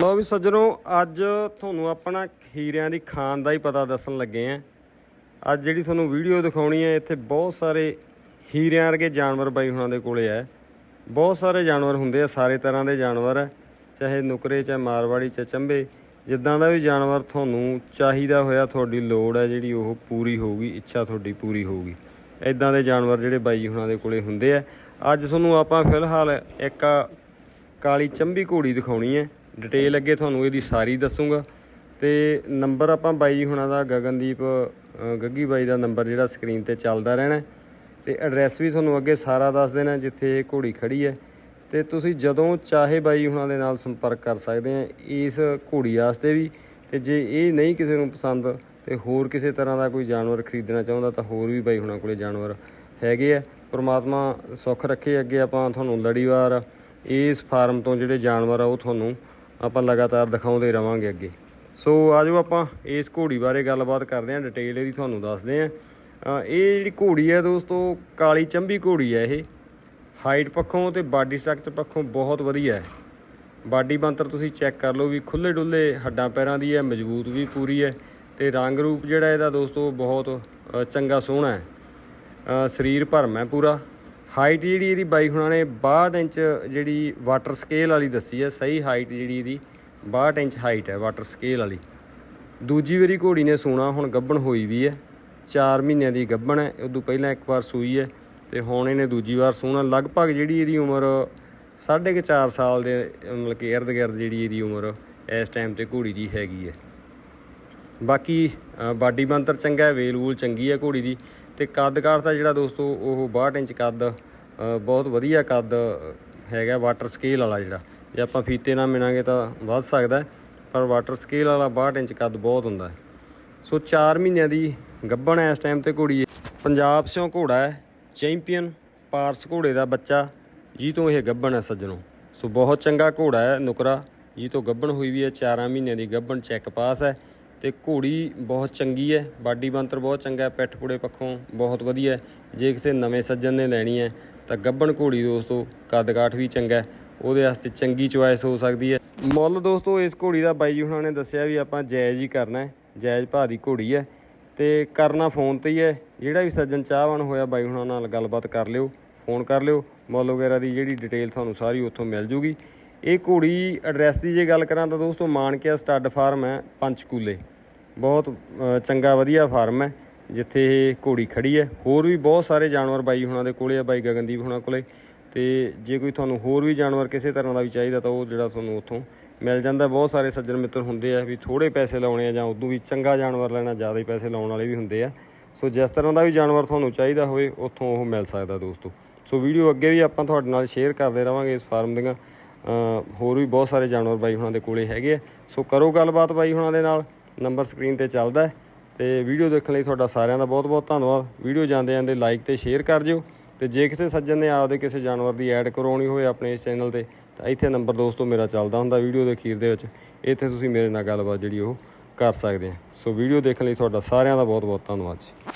ਲਓ ਵੀ ਸੱਜਣੋ, ਅੱਜ ਤੁਹਾਨੂੰ ਆਪਣਾ ਹੀਰਿਆਂ ਦੀ ਖਾਨ ਦਾ ਹੀ ਪਤਾ ਦੱਸਣ ਲੱਗੇ ਆ। ਅੱਜ ਜਿਹੜੀ ਤੁਹਾਨੂੰ ਵੀਡੀਓ ਦਿਖਾਉਣੀ ਹੈ, ਇੱਥੇ ਬਹੁਤ ਸਾਰੇ ਹੀਰਿਆਂ ਵਰਗੇ ਜਾਨਵਰ ਬਾਈ ਹੁਣਾਂ ਦੇ ਕੋਲੇ ਆ। ਬਹੁਤ ਸਾਰੇ ਜਾਨਵਰ ਹੁੰਦੇ ਆ, ਸਾਰੇ ਤਰ੍ਹਾਂ ਦੇ ਜਾਨਵਰ ਆ, ਚਾਹੇ ਨੁਕਰੇ, ਚਾਹੇ ਮਾਰਵਾੜੀ, ਚਾਹੇ ਚੰਬੇ। ਜਿੱਦਾਂ ਦਾ ਵੀ ਜਾਨਵਰ ਤੁਹਾਨੂੰ ਚਾਹੀਦਾ ਹੋਇਆ, ਤੁਹਾਡੀ ਲੋੜ ਹੈ ਜਿਹੜੀ ਉਹ ਪੂਰੀ ਹੋਊਗੀ, ਇੱਛਾ ਤੁਹਾਡੀ ਪੂਰੀ ਹੋਊਗੀ। ਇਦਾਂ ਦੇ ਜਾਨਵਰ ਜਿਹੜੇ ਬਾਈ ਹੁਣਾਂ ਦੇ ਕੋਲੇ ਹੁੰਦੇ ਆ। ਅੱਜ ਤੁਹਾਨੂੰ ਆਪਾਂ ਫਿਲਹਾਲ ਇੱਕ ਕਾਲੀ ਚੰਬੀ ਘੋੜੀ ਦਿਖਾਉਣੀ ਹੈ। ਡਿਟੇਲ ਅੱਗੇ ਤੁਹਾਨੂੰ ਇਹਦੀ ਸਾਰੀ ਦੱਸੂਗਾ। ਤੇ ਨੰਬਰ ਆਪਾਂ ਬਾਈ ਜੀ ਹੁਣਾਂ ਦਾ, ਗਗਨਦੀਪ ਗੱਗੀ ਬਾਈ ਦਾ ਨੰਬਰ ਜਿਹੜਾ ਸਕਰੀਨ ਤੇ ਚੱਲਦਾ ਰਹਿਣਾ ਹੈ। ਤੇ ਐਡਰੈਸ ਵੀ ਤੁਹਾਨੂੰ ਅੱਗੇ ਸਾਰਾ ਦੱਸ ਦੇਣਾ, ਜਿੱਥੇ ਇਹ ਘੋੜੀ ਖੜੀ ਹੈ। ਤੇ ਤੁਸੀਂ ਜਦੋਂ ਚਾਹੇ ਬਾਈ ਹੁਣਾਂ ਦੇ ਨਾਲ ਸੰਪਰਕ ਕਰ ਸਕਦੇ ਆ ਇਸ ਘੋੜੀ ਵਾਸਤੇ ਵੀ। ਤੇ ਜੇ ਇਹ ਨਹੀਂ ਕਿਸੇ ਨੂੰ ਪਸੰਦ ਤੇ ਹੋਰ ਕਿਸੇ ਤਰ੍ਹਾਂ ਦਾ ਕੋਈ ਜਾਨਵਰ ਖਰੀਦਣਾ ਚਾਹੁੰਦਾ ਤਾਂ ਹੋਰ ਵੀ ਬਾਈ ਹੁਣਾਂ ਕੋਲੇ ਜਾਨਵਰ ਹੈਗੇ ਆ। ਪ੍ਰਮਾਤਮਾ ਸੁੱਖ ਰੱਖੇ ਅੱਗੇ ਆਪਾਂ ਤੁਹਾਨੂੰ ਲੜੀਵਾਰ, ਇਸ ਫਾਰਮ ਤੋਂ ਜਿਹੜੇ ਜਾਨਵਰ ਆ ਉਹ ਤੁਹਾਨੂੰ ਆਪਾਂ ਲਗਾਤਾਰ ਦਿਖਾਉਂਦੇ ਰਵਾਂਗੇ ਅੱਗੇ। ਸੋ ਆਜੋ ਆਪਾਂ ਇਸ ਘੋੜੀ ਬਾਰੇ ਗੱਲਬਾਤ ਕਰਦੇ ਹਾਂ, ਡਿਟੇਲ ਇਹਦੀ ਤੁਹਾਨੂੰ ਦੱਸਦੇ ਹਾਂ। ਇਹ ਜਿਹੜੀ ਘੋੜੀ ਹੈ ਦੋਸਤੋ, ਕਾਲੀ ਚੰਬੀ ਘੋੜੀ ਹੈ ਇਹ। ਹਾਈਟ ਪੱਖੋਂ ਤੇ ਬਾਡੀ ਸਟਰਕਚਰ ਪੱਖੋਂ ਬਹੁਤ ਵਧੀਆ ਹੈ। ਬਾਡੀ ਬੰਤਰ ਤੁਸੀਂ ਚੈੱਕ ਕਰ ਲਓ ਵੀ ਖੁੱਲੇ ਡੁੱਲੇ ਹੱਡਾਂ ਪੈਰਾਂ ਦੀ ਹੈ, ਮਜ਼ਬੂਤ ਵੀ ਪੂਰੀ ਹੈ ਤੇ ਰੰਗ ਰੂਪ ਜਿਹੜਾ ਇਹਦਾ ਦੋਸਤੋ ਬਹੁਤ ਚੰਗਾ ਸੋਹਣਾ ਹੈ। ਸਰੀਰ ਭਰਮ ਹੈ ਪੂਰਾ। ਹਾਈਟ ਜਿਹੜੀ ਇਹਦੀ ਬਾਈ ਹੁਣਾਂ ਨੇ 62 ਇੰਚ ਜਿਹੜੀ ਵਾਟਰ ਸਕੇਲ ਵਾਲੀ ਦੱਸੀ ਹੈ, ਸਹੀ ਹਾਈਟ ਜਿਹੜੀ ਇਹਦੀ 62 ਇੰਚ ਹਾਈਟ ਹੈ ਵਾਟਰ ਸਕੇਲ ਵਾਲੀ। ਦੂਜੀ ਵਾਰੀ ਘੋੜੀ ਨੇ ਸੂਣਾ ਹੁਣ ਗੱਭਣ ਹੋਈ ਵੀ ਹੈ। 4 ਮਹੀਨਿਆਂ ਦੀ ਗੱਭਣ ਹੈ ਉਦੋਂ ਪਹਿਲਾਂ ਇੱਕ ਵਾਰ ਸੂਈ ਹੈ ਤੇ ਹੁਣ ਇਹਨੇ ਦੂਜੀ ਵਾਰ ਸੂਣਾ ਲਗਭਗ ਜਿਹੜੀ ਇਹਦੀ ਉਮਰ ਸਾਢੇ ਕੁ ਚਾਰ ਸਾਲ ਦੇ, ਮਤਲਬ ਕਿ ਇਰਦ ਗਿਰਦ ਜਿਹੜੀ ਇਹਦੀ ਉਮਰ ਇਸ ਟਾਈਮ ਤੇ ਘੋੜੀ ਦੀ ਹੈਗੀ ਹੈ। ਬਾਕੀ ਬਾਡੀ ਬੰਤਰ ਚੰਗਾ ਹੈ, ਵੇਲ ਵੂਲ ਚੰਗੀ ਹੈ ਘੋੜੀ ਦੀ। ਤੇ ਕੱਦ ਕਾਠ ਦਾ ਜਿਹੜਾ ਦੋਸਤੋ ਉਹ 62 ਇੰਚ ਕੱਦ ਬਹੁਤ ਵਧੀਆ ਕੱਦ ਹੈਗਾ ਵਾਟਰ ਸਕੇਲ ਵਾਲਾ ਜਿਹੜਾ। ਜੇ ਆਪਾਂ ਫੀਤੇ ਨਾਲ ਮਿਣਾਂਗੇ ਤਾਂ ਵੱਧ ਸਕਦਾ ਪਰ ਵਾਟਰ ਸਕੇਲ ਵਾਲਾ 62 ਇੰਚ ਕੱਦ ਬਹੁਤ ਹੁੰਦਾ ਸੋ 4 ਮਹੀਨਿਆਂ ਦੀ ਗੱਭਣ ਹੈ ਇਸ ਟਾਈਮ ਤੇ ਘੋੜੀ ਹੈ। ਪੰਜਾਬ ਸਿਓ ਘੋੜਾ ਹੈ, ਚੈਂਪੀਅਨ ਪਾਰਸ ਘੋੜੇ ਦਾ ਬੱਚਾ, ਜੀ ਤੋਂ ਇਹ ਗੱਭਣ ਹੈ ਸੱਜਣੋ। ਸੋ ਬਹੁਤ ਚੰਗਾ ਘੋੜਾ ਹੈ ਨੁਕਰਾ, ਜੀ ਤੋਂ ਗੱਭਣ ਹੋਈ ਵੀ ਹੈ 4 ਮਹੀਨਿਆਂ ਦੀ ਗੱਭਣ ਚੈੱਕ ਪਾਸ ਹੈ। ਤੇ ਘੋੜੀ ਬਹੁਤ ਚੰਗੀ ਹੈ, ਬਾਡੀ ਬੰਤਰ ਬਹੁਤ ਚੰਗਾ ਹੈ, ਪਿੱਠ ਪੂੜੇ ਪੱਖੋਂ ਬਹੁਤ ਵਧੀਆ ਜੇ ਕਿਸੇ ਨਵੇਂ ਸੱਜਣ ਨੇ ਲੈਣੀ ਹੈ, ਤਾਂ ਗੱਭਣ ਘੋੜੀ ਦੋਸਤੋ ਕੱਦ ਕਾਠ ਵੀ ਚੰਗਾ ਹੈ, ਉਹਦੇ ਵਾਸਤੇ ਚੰਗੀ ਚੁਆਇਸ ਹੋ ਸਕਦੀ ਹੈ। ਮੁੱਲ ਦੋਸਤੋ, ਇਸ ਘੋੜੀ ਦਾ ਬਾਈ ਜੀ ਹੁਣਾਂ ਨੇ ਦੱਸਿਆ ਵੀ ਆਪਾਂ ਜਾਇਜ਼ ਹੀ ਕਰਨਾ ਹੈ, ਜਾਇਜ਼ ਭਾਅ ਦੀ ਘੋੜੀ ਹੈ। ਤੇ ਕਰਨਾ ਫੋਨ ਤੇ ਹੀ ਹੈ, ਜਿਹੜਾ ਵੀ ਸੱਜਣ ਚਾਹਵਾਨ ਹੋਇਆ ਬਾਈ ਹੁਣਾਂ ਨਾਲ ਗੱਲਬਾਤ ਕਰ ਲਿਓ, ਫੋਨ ਕਰ ਲਿਓ, ਮੁੱਲ ਵਗੈਰਾ ਦੀ ਜਿਹੜੀ ਡਿਟੇਲ ਤੁਹਾਨੂੰ ਸਾਰੀ ਉੱਥੋਂ ਮਿਲ ਜੂਗੀ। ਇਹ ਘੋੜੀ ਐਡਰੈਸ ਦੀ ਜੇ ਗੱਲ ਕਰਾਂ ਤਾਂ ਦੋਸਤੋ, ਮਾਨਕਿਆ ਸਟੱਡ ਫਾਰਮ ਹੈ, ਪੰਚਕੂਲੇ। ਬਹੁਤ ਚੰਗਾ ਵਧੀਆ ਫਾਰਮ ਹੈ, ਜਿੱਥੇ ਇਹ ਘੋੜੀ ਖੜੀ ਹੈ। ਹੋਰ ਵੀ ਬਹੁਤ ਸਾਰੇ ਜਾਨਵਰ ਬਾਈ ਹੁਣਾਂ ਦੇ ਕੋਲੇ ਆ, ਬਾਈ ਗਗਨਦੀਪ ਹੁਣਾਂ ਕੋਲੇ। ਤੇ ਜੇ ਕੋਈ ਤੁਹਾਨੂੰ ਹੋਰ ਵੀ ਜਾਨਵਰ ਕਿਸੇ ਤਰ੍ਹਾਂ ਦਾ ਵੀ ਚਾਹੀਦਾ ਤਾਂ ਉਹ ਜਿਹੜਾ ਤੁਹਾਨੂੰ ਉੱਥੋਂ ਮਿਲ ਜਾਂਦਾ। ਬਹੁਤ ਸਾਰੇ ਸੱਜਣ ਮਿੱਤਰ ਹੁੰਦੇ ਆ ਵੀ ਥੋੜੇ ਪੈਸੇ ਲਾਉਣੇ ਆ ਜਾਂ ਉਦੋਂ ਵੀ ਚੰਗਾ ਜਾਨਵਰ ਲੈਣਾ, ਜ਼ਿਆਦਾ ਹੀ ਪੈਸੇ ਲਾਉਣ ਵਾਲੇ ਵੀ ਹੁੰਦੇ ਆ। ਸੋ ਜਿਸ ਤਰ੍ਹਾਂ ਦਾ ਵੀ ਜਾਨਵਰ ਤੁਹਾਨੂੰ ਚਾਹੀਦਾ ਹੋਵੇ, ਉੱਥੋਂ ਉਹ ਮਿਲ ਸਕਦਾ ਦੋਸਤੋ। ਸੋ ਵੀਡੀਓ ਅੱਗੇ ਵੀ ਆਪਾਂ ਤੁਹਾਡੇ ਨਾਲ ਸ਼ੇਅਰ ਕਰਦੇ ਰਵਾਂਗੇ ਇਸ ਫਾਰਮ ਦੀਆਂ। ਹੋਰ ਵੀ ਬਹੁਤ ਸਾਰੇ ਜਾਨਵਰ ਬਾਈ ਹੁਣਾਂ ਦੇ ਕੋਲੇ ਹੈਗੇ ਆ। ਸੋ ਕਰੋ ਗੱਲਬਾਤ ਬਾਈ ਹੁਣਾਂ ਦੇ ਨਾਲ। ਨੰਬਰ ਸਕਰੀਨ ਤੇ ਚੱਲਦਾ ਹੈ ਤੇ ਵੀਡੀਓ ਦੇਖਣ ਲਈ ਤੁਹਾਡਾ ਸਾਰਿਆਂ ਦਾ ਬਹੁਤ ਬਹੁਤ ਧੰਨਵਾਦ। ਵੀਡੀਓ ਜਾਂਦੇ ਜਾਂਦੇ ਲਾਈਕ ਤੇ ਸ਼ੇਅਰ ਕਰ ਜਿਓ ਤੇ ਜੇ ਕਿਸੇ ਸੱਜਣ ਨੇ ਆਪਦੇ ਕਿਸੇ ਜਾਨਵਰ ਦੀ ਐਡ ਕਰਵਾਉਣੀ ਹੋਵੇ ਆਪਣੇ ਇਸ ਚੈਨਲ ਤੇ, ਤਾਂ ਇੱਥੇ ਨੰਬਰ ਦੋਸਤੋ ਮੇਰਾ ਚੱਲਦਾ ਹੁੰਦਾ ਵੀਡੀਓ ਦੇ ਅਖੀਰ ਦੇ ਵਿੱਚ। ਇੱਥੇ ਤੁਸੀਂ ਮੇਰੇ ਨਾਲ ਗੱਲਬਾਤ ਜਿਹੜੀ ਉਹ ਕਰ ਸਕਦੇ ਆ। ਸੋ ਵੀਡੀਓ ਦੇਖਣ ਲਈ ਤੁਹਾਡਾ ਸਾਰਿਆਂ ਦਾ ਬਹੁਤ ਬਹੁਤ ਧੰਨਵਾਦ ਜੀ।